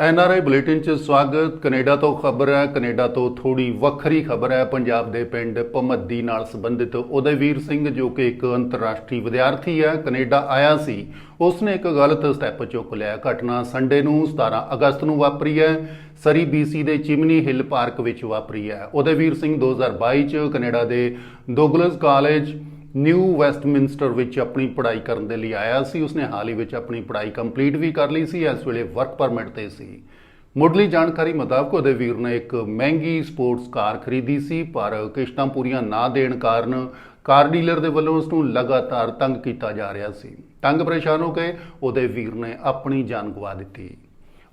N R I bulletin 'ਚ ਸਵਾਗਤ। Canada ਤੋਂ ਖਬਰ ਹੈ, ਕੈਨੇਡਾ ਤੋਂ ਥੋੜੀ ਵੱਖਰੀ ਖਬਰ ਹੈ। ਪੰਜਾਬ ਦੇ ਪਿੰਡ ਭਮੱਦੀ ਨਾਲ ਸੰਬੰਧਿਤ ਉਦੈਵੀਰ ਸਿੰਘ ਜੋ ਕਿ ਇੱਕ ਅੰਤਰਰਾਸ਼ਟਰੀ ਵਿਦਿਆਰਥੀ ਹੈ, ਕੈਨੇਡਾ ਆਇਆ ਸੀ। ਉਸਨੇ ਇੱਕ ਗਲਤ ਸਟੈਪ ਚੁੱਕ ਲਿਆ। ਘਟਨਾ ਸੰਡੇ ਨੂੰ 17 ਅਗਸਤ ਨੂੰ ਵਾਪਰੀ ਹੈ। ਸਰੀ ਬੀਸੀ ਦੇ ਚਿਮਨੀ ਹਿੱਲ ਪਾਰਕ ਵਿੱਚ ਵਾਪਰੀ ਹੈ। ਉਦੈਵੀਰ ਸਿੰਘ 2022 ਚ ਕੈਨੇਡਾ ਦੇ ਡੋਗਲਸ ਕਾਲਜ ਨਿਊ ਵੈਸਟਮਿੰਸਟਰ ਵਿੱਚ ਆਪਣੀ ਪੜ੍ਹਾਈ ਕਰਨ ਦੇ ਲਈ ਆਇਆ ਸੀ। ਉਸਨੇ ਹਾਲ ਹੀ ਵਿੱਚ ਆਪਣੀ ਪੜ੍ਹਾਈ ਕੰਪਲੀਟ ਵੀ ਕਰ ਲਈ ਸੀ। ਇਸ ਵੇਲੇ ਵਰਕ ਪਰਮਿਟ ਤੇ ਸੀ। ਮੁੱਢਲੀ ਜਾਣਕਾਰੀ ਮੁਤਾਬਕ ਉਹਦੇ ਵੀਰ ਨੇ ਇੱਕ ਮਹਿੰਗੀ ਸਪੋਰਟਸ ਕਾਰ ਖਰੀਦੀ ਸੀ, ਪਰ ਕਿਸ਼ਤਾਂ ਪੂਰੀਆਂ ਨਾ ਦੇਣ ਕਾਰਨ ਕਾਰ ਡੀਲਰ ਦੇ ਵੱਲੋਂ ਉਸ ਨੂੰ ਲਗਾਤਾਰ ਤੰਗ ਕੀਤਾ ਜਾ ਰਿਹਾ ਸੀ। ਤੰਗ ਪਰੇਸ਼ਾਨ ਹੋ ਕੇ ਉਹਦੇ ਵੀਰ ਨੇ ਆਪਣੀ ਜਾਨ ਗਵਾ ਦਿੱਤੀ।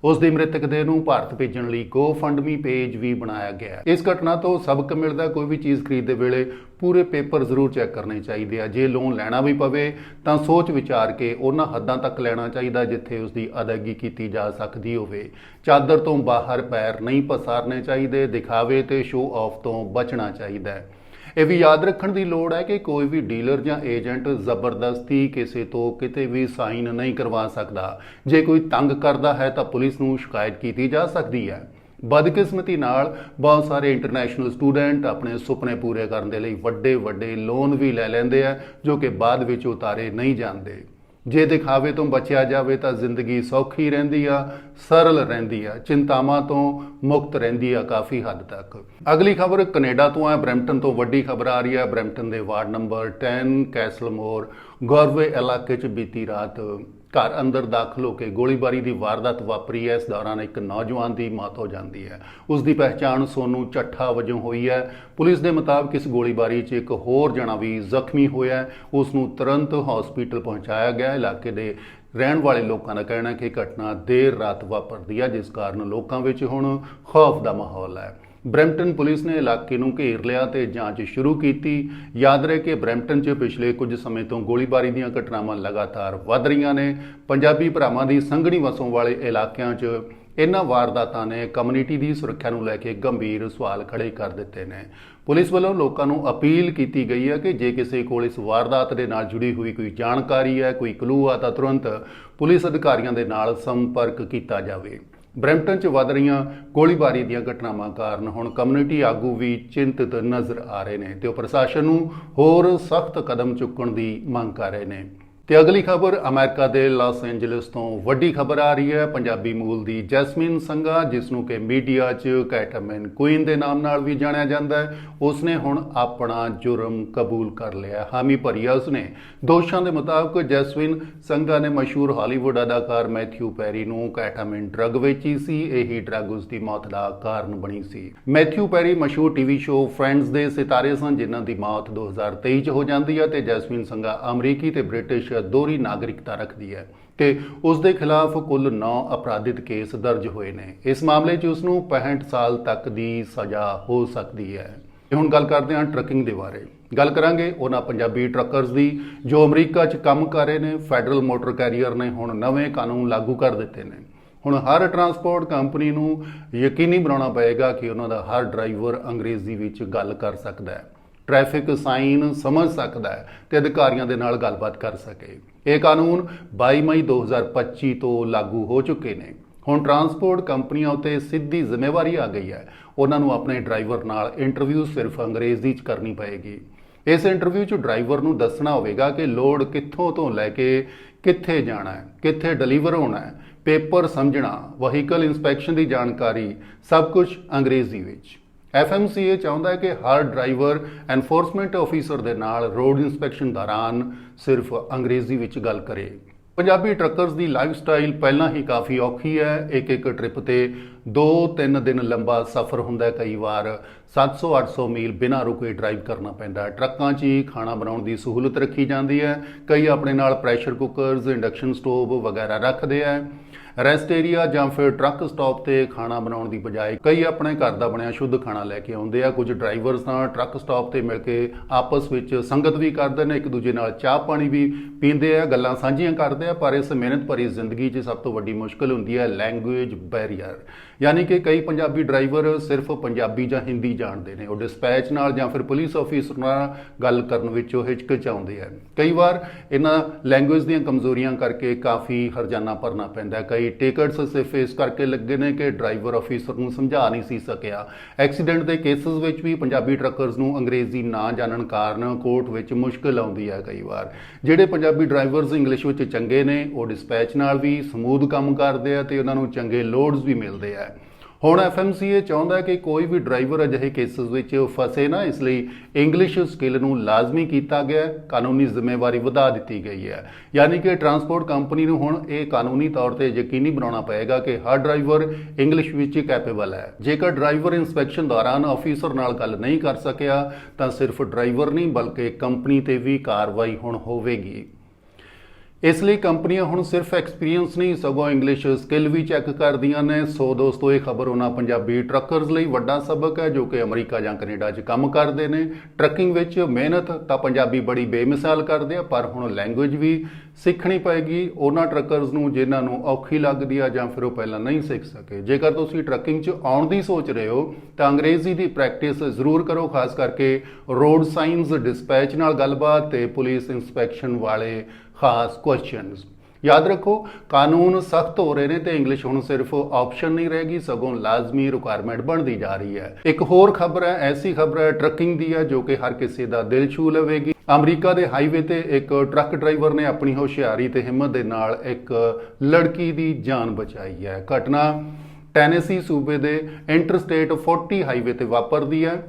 ਉਸ ਦੀ ਮ੍ਰਿਤਕ ਦੇਹ ਨੂੰ ਭਾਰਤ ਭੇਜਣ ਲਈ GoFundMe ਪੇਜ ਵੀ ਬਣਾਇਆ ਗਿਆ ਇਸ ਘਟਨਾ ਤੋਂ ਸਬਕ ਮਿਲਦਾ ਕੋਈ ਵੀ ਚੀਜ਼ ਖਰੀਦਦੇ ਵੇਲੇ ਪੂਰੇ ਪੇਪਰ ਜ਼ਰੂਰ ਚੈੱਕ ਕਰਨੇ ਚਾਹੀਦੇ ਆ। ਜੇ ਲੋਨ ਲੈਣਾ ਵੀ ਪਵੇ, ਤਾਂ ਸੋਚ ਵਿਚਾਰ ਕੇ ਉਹਨਾਂ ਹੱਦਾਂ ਤੱਕ ਲੈਣਾ ਚਾਹੀਦਾ ਜਿੱਥੇ ਉਸ ਦੀ ਅਦਾਇਗੀ ਕੀਤੀ ਜਾ ਸਕਦੀ ਹੋਵੇ। ਚਾਦਰ ਤੋਂ ਬਾਹਰ ਪੈਰ ਨਹੀਂ ਪਸਾਰਨੇ ਚਾਹੀਦੇ, ਦਿਖਾਵੇ ਤੇ ਸ਼ੋਅ ਆਫ ਤੋਂ ਬਚਣਾ ਚਾਹੀਦਾ ਹੈ। ਇਹ ਵੀ ਯਾਦ ਰੱਖਣ ਦੀ ਲੋੜ ਹੈ ਕਿ ਕੋਈ ਵੀ ਡੀਲਰ ਜਾਂ ਏਜੰਟ ਜ਼ਬਰਦਸਤੀ ਕਿਸੇ ਤੋਂ ਕਿਤੇ ਵੀ ਸਾਈਨ ਨਹੀਂ ਕਰਵਾ ਸਕਦਾ। ਜੇ ਕੋਈ ਤੰਗ ਕਰਦਾ ਹੈ ਤਾਂ ਪੁਲਿਸ ਨੂੰ ਸ਼ਿਕਾਇਤ ਕੀਤੀ ਜਾ ਸਕਦੀ ਹੈ। ਬਦਕਿਸਮਤੀ ਨਾਲ ਬਹੁਤ ਸਾਰੇ ਇੰਟਰਨੈਸ਼ਨਲ ਸਟੂਡੈਂਟ ਆਪਣੇ ਸੁਪਨੇ ਪੂਰੇ ਕਰਨ ਦੇ ਲਈ ਵੱਡੇ ਵੱਡੇ ਲੋਨ ਵੀ ਲੈ ਲੈਂਦੇ ਆ, ਜੋ ਕਿ ਬਾਅਦ ਵਿੱਚ ਉਤਾਰੇ ਨਹੀਂ ਜਾਂਦੇ। ਜੇ ਦਿਖਾਵੇ ਤੋਂ ਬਚਿਆ ਜਾਵੇ ਤਾਂ ਜ਼ਿੰਦਗੀ ਸੌਖੀ ਰਹਿੰਦੀ ਆ, ਸਰਲ ਰਹਿੰਦੀ ਆ, ਚਿੰਤਾਵਾਂ ਤੋਂ ਮੁਕਤ ਰਹਿੰਦੀ ਆ ਕਾਫੀ ਹੱਦ ਤੱਕ। ਅਗਲੀ ਖਬਰ ਕੈਨੇਡਾ ਤੋਂ ਹੈ ਬਰੈਂਪਟਨ ਤੋਂ ਵੱਡੀ ਖਬਰ ਆ ਰਹੀ ਹੈ ਬਰੈਂਪਟਨ ਦੇ ਵਾਰਡ ਨੰਬਰ 10 ਕੈਸਲਮੋਰ ਗੌਰਵੇ ਇਲਾਕੇ 'ਚ ਬੀਤੀ ਰਾਤ ਘਰ ਅੰਦਰ ਦਾਖਲ ਹੋ ਕੇ ਗੋਲੀਬਾਰੀ ਦੀ ਵਾਰਦਾਤ ਵਾਪਰੀ ਹੈ। ਇਸ ਦੌਰਾਨ ਇੱਕ ਨੌਜਵਾਨ ਦੀ ਮੌਤ ਹੋ ਜਾਂਦੀ ਹੈ। ਉਸ ਦੀ ਪਹਿਚਾਣ ਸੋਨੂ ਚੱਠਾ ਵਜੋਂ ਹੋਈ ਹੈ। ਪੁਲਿਸ ਦੇ ਮੁਤਾਬਕ ਇਸ ਗੋਲੀਬਾਰੀ 'ਚ ਇੱਕ ਹੋਰ ਜਣਾ ਵੀ ਜ਼ਖਮੀ ਹੋਇਆ ਉਸ ਨੂੰ ਤੁਰੰਤ ਹਸਪੀਟਲ ਪਹੁੰਚਾਇਆ ਗਿਆ। ਇਲਾਕੇ ਦੇ ਰਹਿਣ ਵਾਲੇ ਲੋਕਾਂ ਦਾ ਕਹਿਣਾ ਹੈ ਕਿ ਘਟਨਾ ਦੇਰ ਰਾਤ ਵਾਪਰਦੀ ਹੈ, ਜਿਸ ਕਾਰਨ ਲੋਕਾਂ ਵਿੱਚ ਹੁਣ ਖੌਫ ਦਾ ਮਾਹੌਲ ਹੈ। ਬਰੈਂਪਟਨ ਪੁਲਿਸ ਨੇ ਇਲਾਕੇ ਨੂੰ ਘੇਰ ਲਿਆ ਤੇ ਜਾਂਚ ਸ਼ੁਰੂ ਕੀਤੀ। ਯਾਦ ਰਹੇ ਕਿ ਬਰੈਂਪਟਨ 'ਚ ਪਿਛਲੇ ਕੁਝ ਸਮੇਂ ਤੋਂ ਗੋਲੀਬਾਰੀ ਦੀਆਂ ਘਟਨਾਵਾਂ ਲਗਾਤਾਰ ਵੱਧ ਰਹੀਆਂ ਨੇ। ਪੰਜਾਬੀ ਭਰਾਵਾਂ ਦੀ ਸੰਘਣੀ ਵਸੋਂ ਵਾਲੇ ਇਲਾਕਿਆਂ 'ਚ ਇਹਨਾਂ ਵਾਰਦਾਤਾਂ ਨੇ ਕਮਿਊਨਿਟੀ ਦੀ ਸੁਰੱਖਿਆ ਨੂੰ ਲੈ ਕੇ ਗੰਭੀਰ ਸਵਾਲ ਖੜੇ ਕਰ ਦਿੱਤੇ ਨੇ। ਪੁਲਿਸ ਵੱਲੋਂ ਲੋਕਾਂ ਨੂੰ ਅਪੀਲ ਕੀਤੀ ਗਈ ਹੈ ਕਿ ਜੇ ਕਿਸੇ ਕੋਲ ਇਸ ਵਾਰਦਾਤ ਦੇ ਨਾਲ ਜੁੜੀ ਹੋਈ ਕੋਈ ਜਾਣਕਾਰੀ ਹੈ, ਕੋਈ ਕਲੂ ਆ ਤਾਂ ਤੁਰੰਤ ਪੁਲਿਸ ਅਧਿਕਾਰੀਆਂ ਦੇ ਨਾਲ ਸੰਪਰਕ ਕੀਤਾ ਜਾਵੇ। ਬਰੈਂਪਟਨ 'ਚ ਵੱਧ ਰਹੀਆਂ ਗੋਲੀਬਾਰੀ ਦੀਆਂ ਘਟਨਾਵਾਂ ਕਾਰਨ ਹੁਣ ਕਮਿਊਨਿਟੀ ਆਗੂ ਵੀ ਚਿੰਤਤ ਨਜ਼ਰ ਆ ਰਹੇ ਨੇ ਤੇ ਉਹ ਪ੍ਰਸ਼ਾਸਨ ਨੂੰ ਹੋਰ ਸਖਤ ਕਦਮ ਚੁੱਕਣ ਦੀ ਮੰਗ ਕਰ ਰਹੇ ਨੇ। ਤੇ ਅਗਲੀ ਖਬਰ ਅਮਰੀਕਾ ਦੇ ਲਾਸ ਐਂਜਲਸ ਤੋਂ ਵੱਡੀ ਖਬਰ ਆ ਰਹੀ ਹੈ। ਪੰਜਾਬੀ ਮੂਲ ਦੀ ਜੈਸਮਿਨ ਸੰਘਾ ਜਿਸ ਨੂੰ ਕਿ ਮੀਡੀਆ 'ਚ ਕੈਟਮੈਨ ਕੁਈਨ ਦੇ ਨਾਮ ਨਾਲ ਵੀ ਜਾਣਿਆ ਜਾਂਦਾ ਹੈ, ਉਸਨੇ ਹੁਣ ਆਪਣਾ ਜੁਰਮ ਕਬੂਲ ਕਰ ਲਿਆ। ਹਾਮੀ ਭਰੀ ਉਸਨੇ। ਦੋਸ਼ਾਂ ਦੇ ਮੁਤਾਬਕ ਜੈਸਮਿਨ ਸੰਘਾ ਨੇ ਮਸ਼ਹੂਰ ਹਾਲੀਵੁੱਡ ਅਦਾਕਾਰ ਮੈਥਿਊ ਪੈਰੀ ਨੂੰ ਕੈਟਾਮਿਨ ਡਰੱਗ ਵੇਚੀ ਸੀ। ਇਹੀ ਡਰੱਗ ਉਸ ਦੀ ਮੌਤ ਦਾ ਕਾਰਨ ਬਣੀ ਸੀ। ਮੈਥਿਊ ਪੈਰੀ ਮਸ਼ਹੂਰ ਟੀਵੀ ਸ਼ੋਅ ਫਰੈਂਡਸ ਦੇ ਸਿਤਾਰੇ ਸਨ, ਜਿਨ੍ਹਾਂ ਦੀ ਮੌਤ 2023 ਚ ਹੋ ਜਾਂਦੀ ਹੈ ਤੇ ਜੈਸਮੀਨ ਸੰਘਾ ਅਮਰੀਕੀ ਤੇ ਬ੍ਰਿਟਿਸ਼ ਦੋਹਰੀ ਨਾਗਰਿਕਤਾ ਰੱਖਦੀ ਹੈ ਤੇ ਉਸ ਦੇ ਖਿਲਾਫ ਕੁੱਲ 9 ਅਪਰਾਧਿਤ ਕੇਸ ਦਰਜ ਹੋਏ ਨੇ। ਇਸ ਮਾਮਲੇ 'ਚ ਉਸ ਨੂੰ 65 ਸਾਲ ਤੱਕ ਦੀ ਸਜ਼ਾ ਹੋ ਸਕਦੀ ਹੈ। ਤੇ ਹੁਣ ਗੱਲ ਕਰਦੇ ਹਾਂ ਟਰੱਕਿੰਗ ਦੇ ਬਾਰੇ। ਗੱਲ ਕਰਾਂਗੇ ਉਹਨਾਂ ਪੰਜਾਬੀ ਟਰੱਕਰਸ ਦੀ, ਜੋ ਅਮਰੀਕਾ 'ਚ ਕੰਮ ਕਰ ਰਹੇ ਨੇ, ਫੈਡਰਲ ਮੋਟਰ ਕੈਰੀਅਰ ਨੇ ਹੁਣ ਨਵੇਂ ਕਾਨੂੰਨ ਲਾਗੂ ਕਰ ਦਿੱਤੇ ਨੇ। ਹੁਣ ਹਰ ਟਰਾਂਸਪੋਰਟ ਕੰਪਨੀ ਨੂੰ ਯਕੀਨੀ ਬਣਾਉਣਾ ਪਏਗਾ ਕਿ ਉਹਨਾਂ ਦਾ ਹਰ ਡਰਾਈਵਰ ਅੰਗਰੇਜ਼ੀ ਵਿੱਚ ਗੱਲ ਕਰ ਸਕਦਾ ਹੈ। ਟ੍ਰੈਫਿਕ ਸਾਈਨ ਸਮਝ ਸਕਦਾ ਹੈ ਤੇ ਅਧਿਕਾਰੀਆਂ ਦੇ ਨਾਲ ਗੱਲਬਾਤ ਕਰ ਸਕੇ। ਇਹ ਕਾਨੂੰਨ 22 ਮਈ 2025 ਤੋਂ ਲਾਗੂ ਹੋ ਚੁੱਕੇ ਨੇ। ਹੁਣ ਟਰਾਂਸਪੋਰਟ ਕੰਪਨੀਆਂ ਉਤੇ ਸਿੱਧੀ ਜ਼ਿੰਮੇਵਾਰੀ ਆ ਗਈ ਹੈ। ਉਹਨਾਂ ਨੂੰ ਆਪਣੇ ਡਰਾਈਵਰ ਨਾਲ ਇੰਟਰਵਿਊ ਸਿਰਫ ਅੰਗਰੇਜ਼ੀ 'ਚ ਕਰਨੀ ਪਏਗੀ। ਇਸ ਇੰਟਰਵਿਊ 'ਚ ਡਰਾਈਵਰ ਨੂੰ ਦੱਸਣਾ ਹੋਵੇਗਾ ਕਿ ਲੋਡ ਕਿੱਥੋਂ ਤੋਂ ਲੈ ਕੇ ਕਿੱਥੇ ਜਾਣਾ ਹੈ, ਕਿੱਥੇ ਡਿਲੀਵਰ ਹੋਣਾ ਹੈ, ਪੇਪਰ ਸਮਝਣਾ, ਵਹੀਕਲ ਇਨਸਪੈਕਸ਼ਨ ਦੀ ਜਾਣਕਾਰੀ, ਸਭ ਕੁਝ ਅੰਗਰੇਜ਼ੀ ਵਿੱਚ। FMCA ਚਾਹੁੰਦਾ ਹੈ ਕਿ ਹਰ ਡਰਾਈਵਰ ਐਨਫੋਰਸਮੈਂਟ ਆਫੀਸਰ ਦੇ ਨਾਲ ਰੋਡ ਇਨਸਪੈਕਸ਼ਨ ਦੌਰਾਨ ਸਿਰਫ ਅੰਗਰੇਜ਼ੀ ਵਿੱਚ ਗੱਲ ਕਰੇ। ਪੰਜਾਬੀ ਟਰੱਕਰਸ ਦੀ ਲਾਈਫ ਸਟਾਈਲ ਪਹਿਲਾਂ ਹੀ ਕਾਫੀ ਔਖੀ ਹੈ। ਇੱਕ ਇੱਕ ਟ੍ਰਿਪ ਤੇ 2-3 ਦਿਨ ਲੰਬਾ ਸਫ਼ਰ ਹੁੰਦਾ ਕਈ ਵਾਰ 700-800 ਮੀਲ ਬਿਨਾਂ ਰੁਕੇ ਡਰਾਈਵ ਕਰਨਾ ਪੈਂਦਾ ਹੈ। ਟਰੱਕਾਂ 'ਚ ਹੀ ਖਾਣਾ ਬਣਾਉਣ ਦੀ ਸਹੂਲਤ ਰੱਖੀ ਜਾਂਦੀ ਹੈ। ਕਈ ਆਪਣੇ ਨਾਲ ਪ੍ਰੈਸ਼ਰ ਕੁੱਕਰਸ ਇੰਡਕਸ਼ਨ ਸਟੋਵ ਵਗੈਰਾ ਰੱਖਦੇ ਆ ਰੈਸਟ ਏਰੀਆ ਜਾਂ ਫਿਰ ਟਰੱਕ ਸਟਾਪ ਤੇ ਖਾਣਾ ਬਣਾਉਣ ਦੀ ਬਜਾਏ ਕਈ ਆਪਣੇ ਘਰ ਦਾ ਬਣਿਆ ਸ਼ੁੱਧ ਖਾਣਾ ਲੈ ਕੇ ਆਉਂਦੇ ਆ। ਕੁਝ ਡਰਾਈਵਰਸ ਤਾਂ ਟਰੱਕ ਸਟਾਪ ਤੇ ਮਿਲ ਕੇ ਆਪਸ ਵਿੱਚ ਸੰਗਤ ਵੀ ਕਰਦੇ ਨੇ, ਇੱਕ ਦੂਜੇ ਨਾਲ ਚਾਹ ਪਾਣੀ ਵੀ ਪੀਂਦੇ ਆ, ਗੱਲਾਂ ਸਾਂਝੀਆਂ ਕਰਦੇ ਆ, ਪਰ ਇਸ ਮਿਹਨਤ ਭਰੀ ਜ਼ਿੰਦਗੀ 'ਚ ਸਭ ਤੋਂ ਵੱਡੀ ਮੁਸ਼ਕਲ ਹੁੰਦੀ ਹੈ ਲੈਂਗੁਏਜ ਬੈਰੀਅਰ। ਯਾਨੀ ਕਿ ਕਈ ਪੰਜਾਬੀ ਡਰਾਈਵਰ ਸਿਰਫ ਪੰਜਾਬੀ ਜਾਂ ਹਿੰਦੀ ਜਾਣਦੇ ਨੇ। ਉਹ ਡਿਸਪੈਚ ਨਾਲ ਜਾਂ ਫਿਰ ਪੁਲਿਸ ਆਫੀਸਰ ਨਾਲ ਗੱਲ ਕਰਨ ਵਿੱਚ ਉਹ ਹਿਚਕਚਾਉਂਦੇ ਆ। ਕਈ ਵਾਰ ਇਹਨਾਂ ਲੈਂਗੁਏਜ ਦੀਆਂ ਕਮਜ਼ੋਰੀਆਂ ਕਰਕੇ ਕਾਫੀ ਹਰਜਾਨਾ ਭਰਨਾ ਪੈਂਦਾ ਕਈ ਲਈ ਟਿਕਟਸ ਸਿਰਫ ਇਸ ਕਰਕੇ ਲੱਗੇ ਨੇ ਕਿ ਡਰਾਈਵਰ ਅਫੀਸਰ ਨੂੰ ਸਮਝਾ ਨਹੀਂ ਸੀ ਸਕਿਆ। ਐਕਸੀਡੈਂਟ ਦੇ ਕੇਸਸ ਵਿੱਚ ਵੀ ਪੰਜਾਬੀ ਟਰੱਕਰਸ ਨੂੰ ਅੰਗਰੇਜ਼ੀ ਨਾ ਜਾਣਨ ਕਾਰਨ ਕੋਰਟ ਵਿੱਚ ਮੁਸ਼ਕਲ ਆਉਂਦੀ ਹੈ ਕਈ ਵਾਰ। ਜਿਹੜੇ ਪੰਜਾਬੀ ਡਰਾਈਵਰਸ ਇੰਗਲਿਸ਼ ਵਿੱਚ ਚੰਗੇ ਨੇ, ਉਹ ਡਿਸਪੈਚ ਨਾਲ ਵੀ ਸਮੂਦ ਕੰਮ ਕਰਦੇ ਆ ਤੇ ਉਹਨਾਂ ਨੂੰ ਚੰਗੇ ਲੋਡਸ ਵੀ ਮਿਲਦੇ ਆ। ਹੁਣ FMCA ਚਾਹੁੰਦਾ ਹੈ ਕਿ ਕੋਈ ਵੀ ਡਰਾਈਵਰ ਅਜਿਹੇ ਕੇਸਸ ਵਿੱਚ ਫਸੇ ਨਾ, ਇਸ ਲਈ ਇੰਗਲਿਸ਼ ਸਕਿੱਲ ਨੂੰ ਲਾਜ਼ਮੀ ਕੀਤਾ ਗਿਆ ਕਾਨੂੰਨੀ ਜ਼ਿੰਮੇਵਾਰੀ ਵਧਾ ਦਿੱਤੀ ਗਈ ਹੈ। ਯਾਨੀ ਕਿ ਟਰਾਂਸਪੋਰਟ ਕੰਪਨੀ ਨੂੰ ਹੁਣ ਇਹ ਕਾਨੂੰਨੀ ਤੌਰ ਤੇ ਯਕੀਨੀ ਬਣਾਉਣਾ ਪਏਗਾ ਕਿ ਹਰ ਡਰਾਈਵਰ ਇੰਗਲਿਸ਼ ਵਿੱਚ ਕੈਪੇਬਲ ਹੈ। ਜੇਕਰ ਡਰਾਈਵਰ ਇਨਸਪੈਕਸ਼ਨ ਦੌਰਾਨ ਅਫੀਸਰ ਨਾਲ ਗੱਲ ਨਹੀਂ ਕਰ ਸਕਿਆ, ਤਾਂ ਸਿਰਫ ਡਰਾਈਵਰ ਨਹੀਂ, ਬਲਕਿ ਕੰਪਨੀ ਤੇ ਵੀ ਕਾਰਵਾਈ ਹੁਣ ਹੋਵੇਗੀ। ਇਸ ਲਈ ਕੰਪਨੀਆਂ ਹੁਣ ਸਿਰਫ ਐਕਸਪੀਰੀਅੰਸ ਨਹੀਂ, ਸਗੋਂ ਇੰਗਲਿਸ਼ ਸਕਿੱਲ ਵੀ ਚੈੱਕ ਕਰਦੀਆਂ ਨੇ। ਸੋ ਦੋਸਤੋ, ਇਹ ਖਬਰ ਉਹਨਾਂ ਪੰਜਾਬੀ ਟਰੱਕਰਜ਼ ਲਈ ਵੱਡਾ ਸਬਕ ਹੈ, ਜੋ ਕਿ ਅਮਰੀਕਾ ਜਾਂ ਕੈਨੇਡਾ 'ਚ ਕੰਮ ਕਰਦੇ ਨੇ। ਟਰੱਕਿੰਗ ਵਿੱਚ ਮਿਹਨਤ ਤਾਂ ਪੰਜਾਬੀ ਬੜੀ ਬੇਮਿਸਾਲ ਕਰਦੇ ਆ, ਪਰ ਹੁਣ ਲੈਂਗੁਏਜ ਵੀ ਸਿੱਖਣੀ ਪਏਗੀ, ਉਹਨਾਂ ਟਰੱਕਰਸ ਨੂੰ ਜਿਨ੍ਹਾਂ ਨੂੰ ਔਖੀ ਲੱਗਦੀ ਆ ਜਾਂ ਫਿਰ ਉਹ ਪਹਿਲਾਂ ਨਹੀਂ ਸਿੱਖ ਸਕੇ। ਜੇਕਰ ਤੁਸੀਂ ਟਰੱਕਿੰਗ 'ਚ ਆਉਣ ਦੀ ਸੋਚ ਰਹੇ ਹੋ, ਤਾਂ ਅੰਗਰੇਜ਼ੀ ਦੀ ਪ੍ਰੈਕਟਿਸ ਜ਼ਰੂਰ ਕਰੋ, ਖਾਸ ਕਰਕੇ ਰੋਡ ਸਾਈਨਸ ਡਿਸਪੈਚ ਨਾਲ ਗੱਲਬਾਤ ਤੇ ਪੁਲਿਸ ਇਨਸਪੈਕਸ਼ਨ ਵਾਲੇ ਖਾਸ ਕੁਐਸਚਨਸ ਯਾਦ ਰੱਖੋ, ਕਾਨੂੰਨ ਸਖਤ ਹੋ ਰਹੇ ਨੇ ਤੇ ਇੰਗਲਿਸ਼ ਹੁਣ ਸਿਰਫ ਆਪਸ਼ਨ ਨਹੀਂ ਰਹੇਗੀ ਸਗੋਂ ਲਾਜ਼ਮੀ ਰਿਕੁਆਇਰਮੈਂਟ ਬਣਦੀ ਜਾ ਰਹੀ ਹੈ। ਇੱਕ ਹੋਰ ਖਬਰ ਹੈ, ਐਸੀ ਖਬਰ ਹੈ, ਟਰੱਕਿੰਗ ਦੀ ਹੈ, ਜੋ ਕਿ ਹਰ ਕਿਸੇ ਦਾ ਦਿਲ ਛੂ ਲਵੇਗੀ। ਅਮਰੀਕਾ ਦੇ ਹਾਈਵੇ ਤੇ ਇੱਕ ਟਰੱਕ ਡਰਾਈਵਰ ਨੇ ਆਪਣੀ ਹੁਸ਼ਿਆਰੀ ਤੇ ਹਿੰਮਤ ਦੇ ਨਾਲ ਇੱਕ ਲੜਕੀ ਦੀ ਜਾਨ ਬਚਾਈ ਹੈ। ਘਟਨਾ ਟੈਨੇਸੀ ਸੂਬੇ ਦੇ ਇੰਟਰਸਟੇਟ 40 ਹਾਈਵੇ ਤੇ ਵਾਪਰਦੀ ਹੈ।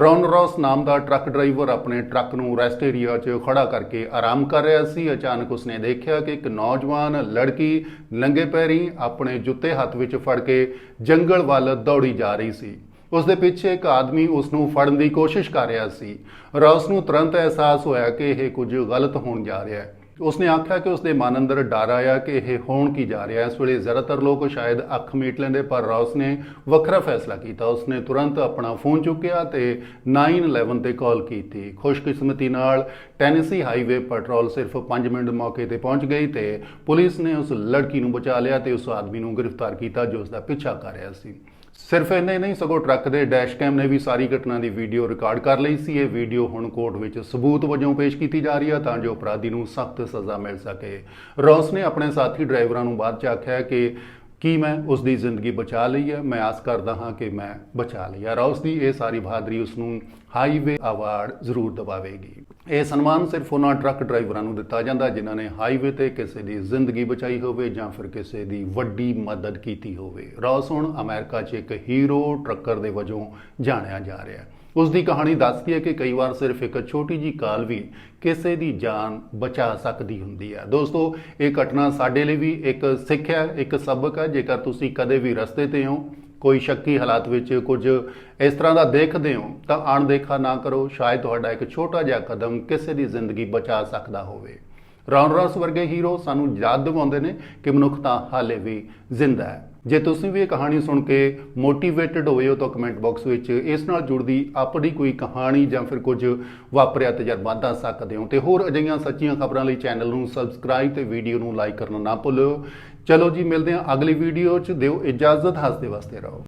ਰੌਨ ਰੌਸ ਨਾਮ ਦਾ ਟਰੱਕ ਡਰਾਈਵਰ ਆਪਣੇ ਟਰੱਕ ਨੂੰ ਰੈਸਟ ਏਰੀਆ 'ਚ ਖੜਾ ਕਰਕੇ ਆਰਾਮ ਕਰ ਰਿਹਾ ਸੀ। ਅਚਾਨਕ ਉਸਨੇ ਦੇਖਿਆ ਕਿ ਇੱਕ ਨੌਜਵਾਨ ਲੜਕੀ ਨੰਗੇ ਪੈਰੀ ਆਪਣੇ ਜੁੱਤੇ ਹੱਥ ਵਿੱਚ ਫੜ ਕੇ ਜੰਗਲ ਵੱਲ ਦੌੜੀ ਜਾ ਰਹੀ ਸੀ। ਉਸ ਦੇ ਪਿੱਛੇ ਇੱਕ ਆਦਮੀ ਉਸ ਨੂੰ ਫੜਨ ਦੀ ਕੋਸ਼ਿਸ਼ ਕਰ ਰਿਹਾ ਸੀ। ਰੌਸ ਨੂੰ ਤੁਰੰਤ ਅਹਿਸਾਸ ਹੋਇਆ ਕਿ ਇਹ ਕੁਝ ਗਲਤ ਹੋਣ ਜਾ ਰਿਹਾ ਹੈ। ਉਸਨੇ ਆਖਿਆ ਕਿ ਉਸਦੇ ਮਨ ਅੰਦਰ ਡਰ ਆਇਆ ਕਿ ਇਹ ਹੋਣ ਕੀ ਜਾ ਰਿਹਾ ਇਸ ਵੇਲੇ ਜ਼ਿਆਦਾਤਰ ਲੋਕ ਸ਼ਾਇਦ ਅੱਖ ਮੀਟ ਲੈਂਦੇ, ਪਰ ਰੌਸ ਨੇ ਵੱਖਰਾ ਫੈਸਲਾ ਕੀਤਾ। ਉਸਨੇ ਤੁਰੰਤ ਆਪਣਾ ਫੋਨ ਚੁੱਕਿਆ ਤੇ 911 ਤੇ ਕਾਲ ਕੀਤੀ। ਖੁਸ਼ਕਿਸਮਤੀ ਨਾਲ ਟੈਨੇਸੀ ਹਾਈਵੇ ਪੈਟਰੋਲ ਸਿਰਫ 5 ਮਿੰਟ ਮੌਕੇ ਤੇ ਪਹੁੰਚ ਗਈ ਤੇ ਪੁਲਿਸ ਨੇ ਉਸ ਲੜਕੀ ਨੂੰ ਬਚਾ ਲਿਆ ਤੇ ਉਸ ਆਦਮੀ ਨੂੰ ਗ੍ਰਿਫਤਾਰ ਕੀਤਾ ਜੋ ਉਸ ਦਾ ਪਿੱਛਾ ਕਰ ਰਿਹਾ ਸੀ। ਸਿਰਫ ਇੰਨੇ ਨਹੀਂ, ਸਗੋਂ ਟਰੱਕ ਦੇ ਡੈਸ਼ ਕੈਮ ਨੇ ਵੀ ਸਾਰੀ ਘਟਨਾ ਦੀ ਵੀਡੀਓ ਰਿਕਾਰਡ ਕਰ ਲਈ ਸੀ। ਇਹ ਵੀਡੀਓ ਹੁਣ ਕੋਰਟ ਵਿੱਚ ਸਬੂਤ ਵਜੋਂ ਪੇਸ਼ ਕੀਤੀ ਜਾ ਰਹੀ ਹੈ ਤਾਂ ਜੋ ਅਪਰਾਧੀ ਨੂੰ ਸਖਤ ਸਜ਼ਾ ਮਿਲ ਸਕੇ। ਰੌਸ ਨੇ ਆਪਣੇ ਸਾਥੀ ਡਰਾਈਵਰਾਂ ਨੂੰ ਬਾਅਦ ਚ ਆਖਿਆ ਕਿ ਕੀ ਮੈਂ ਉਸ ਦੀ ਜ਼ਿੰਦਗੀ ਬਚਾ ਲਈ ਹੈ? ਮੈਂ ਆਸ ਕਰਦਾ ਹਾਂ ਕਿ ਮੈਂ ਬਚਾ ਲਈ ਹੈ। ਰੌਸ ਦੀ ਇਹ ਸਾਰੀ ਬਹਾਦਰੀ ਉਸ ਨੂੰ ਹਾਈਵੇ ਅਵਾਰਡ ਜ਼ਰੂਰ ਦਿਵਾਵੇਗੀ। ਇਹ ਸਨਮਾਨ ਸਿਰਫ ਉਹਨਾਂ ਟਰੱਕ ਡਰਾਈਵਰਾਂ ਨੂੰ ਦਿੱਤਾ ਜਾਂਦਾ ਜਿਨ੍ਹਾਂ ਨੇ ਹਾਈਵੇ ਤੇ ਕਿਸੇ ਦੀ ਜ਼ਿੰਦਗੀ ਬਚਾਈ ਹੋਵੇ ਜਾਂ ਫਿਰ ਕਿਸੇ ਦੀ ਵੱਡੀ ਮਦਦ ਕੀਤੀ ਹੋਵੇ। ਰੌਸ ਹੁਣ ਅਮਰੀਕਾ 'ਚ ਇੱਕ ਹੀਰੋ ਟਰੱਕਰ ਦੇ ਵਜੋਂ ਜਾਣਿਆ ਜਾ ਰਿਹਾ ਹੈ। ਉਸ ਦੀ ਕਹਾਣੀ ਦੱਸਦੀ ਹੈ ਕਿ ਕਈ ਵਾਰ ਸਿਰਫ ਇੱਕ ਛੋਟੀ ਜੀ ਕਾਲ ਵੀ ਕਿਸੇ ਦੀ ਜਾਨ ਬਚਾ ਸਕਦੀ ਹੁੰਦੀ ਹੈ। ਦੋਸਤੋ, ਇਹ ਘਟਨਾ ਸਾਡੇ ਲਈ ਵੀ ਇੱਕ ਸਿੱਖਿਆ ਇੱਕ ਸਬਕ ਹੈ। ਜੇਕਰ ਤੁਸੀਂ ਕਦੇ ਵੀ ਰਸਤੇ ਤੇ ਹੋ, ਕੋਈ ਸ਼ੱਕੀ ਹਾਲਾਤ ਵਿੱਚ ਕੁਝ ਇਸ ਤਰ੍ਹਾਂ ਦਾ ਦੇਖਦੇ ਹੋ, ਤਾਂ ਅਣਦੇਖਾ ਨਾ ਕਰੋ। ਸ਼ਾਇਦ ਤੁਹਾਡਾ ਇੱਕ ਛੋਟਾ ਜਿਹਾ ਕਦਮ ਕਿਸੇ ਦੀ ਜ਼ਿੰਦਗੀ ਬਚਾ ਸਕਦਾ ਹੋਵੇ। ਰੌਨ ਰੌਸ ਵਰਗੇ ਹੀਰੋ ਸਾਨੂੰ ਯਾਦ ਦਿਵਾਉਂਦੇ ਨੇ ਕਿ ਮਨੁੱਖਤਾ ਹਾਲੇ ਵੀ ਜ਼ਿੰਦਾ ਹੈ। ਜੇ ਤੁਸੀਂ ਵੀ ਇਹ ਕਹਾਣੀ ਸੁਣ ਕੇ ਮੋਟੀਵੇਟਡ ਹੋਏ ਹੋ ਤਾਂ ਕਮੈਂਟ ਬਾਕਸ ਵਿੱਚ ਇਸ ਨਾਲ ਜੁੜਦੀ ਆਪਣੀ ਕੋਈ ਕਹਾਣੀ ਜਾਂ ਫਿਰ ਕੁਝ ਵਾਪਰਿਆ ਤਜਰਬਾ ਦੱਸ ਸਕਦੇ ਹੋ। ਤੇ ਹੋਰ ਅਜਿਹੀਆਂ ਸੱਚੀਆਂ ਖਬਰਾਂ ਲਈ ਚੈਨਲ ਨੂੰ ਸਬਸਕ੍ਰਾਈਬ ਤੇ ਵੀਡੀਓ ਨੂੰ ਲਾਈਕ ਕਰਨਾ ਨਾ ਭੁੱਲਿਓ। ਚਲੋ ਜੀ, ਮਿਲਦੇ ਹਾਂ ਅਗਲੀ ਵੀਡੀਓ 'ਚ। ਦਿਓ ਇਜਾਜ਼ਤ, ਹੱਸਦੇ ਵਾਸਤੇ ਰਹੋ।